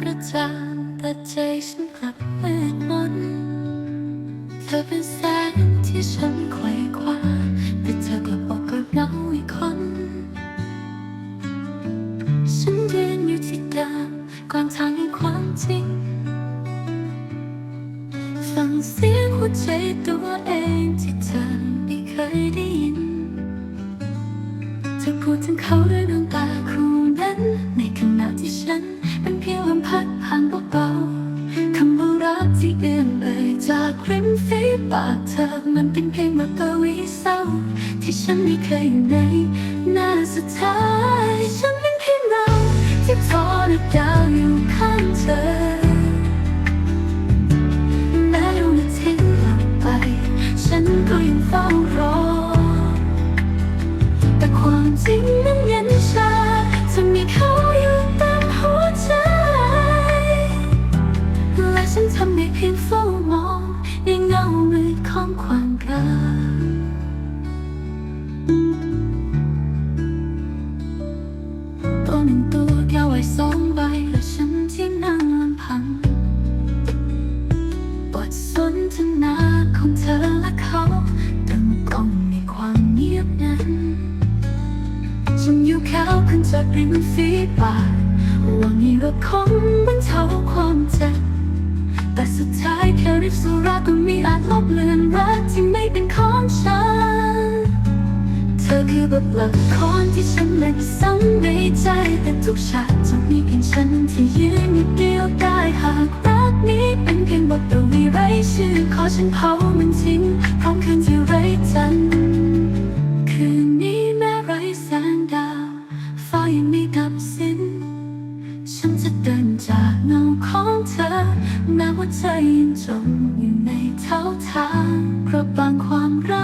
ประจานแต่ใจฉันกลับมืดมนเธอเป็นแสงที่ฉันไขว่คว้าแต่เธอกลับบอกกับเงาอีกคน ฉันยืนอยู่ที่เดิมกลางทางแห่งความจริงฟังเสียงหัวใจตัวเองที่เธอไม่เคยได้ยิน เธอพูดถึงเขาด้วย ที่เอื้อนเอ่ยจากริมฝีปากเธอมันเป็นเพียงแบบกวีเศร้า ที่ฉันไม่เคยอยู่ในหน้าสุดท้ายฉันเป็นเพียงเราที่ทอดดาวอยู่ข้างเธอแม้ดวงอาทิตย์หลับไป ฉันก็ยังเฝ้ารอ แต่ความจริงนั้นย็นชาจะมีเขา มืดของความรักตัวหนึ่งตัวแก้วไว้สองใบและฉันที่นั่งลำพังบทสนทนาของเธอและเขาดังกล้องในความเงียบนั้นฉันอยู่เขาขึ้นจากริมฝีปากหวังให้เราคงบรรเทาความเจ็บแต่สุดท้าย แค่ริบสุราก็มีอาจลบเลือนรักที่ไม่เป็นของฉัน เธอคือบทละครที่ฉันเล่นซ้ำในใจแต่ทุกฉากจะมีเพียงฉันที่ยืนอยู่เดียวได้หากรักนี้เป็นเพียงบทกวีไร้ชื่อขอฉันเผามันทิ้งพร้อมคืนที่ แม้ว่าใจยังจมอยู่ในเท้าทางเพราะบางความรัก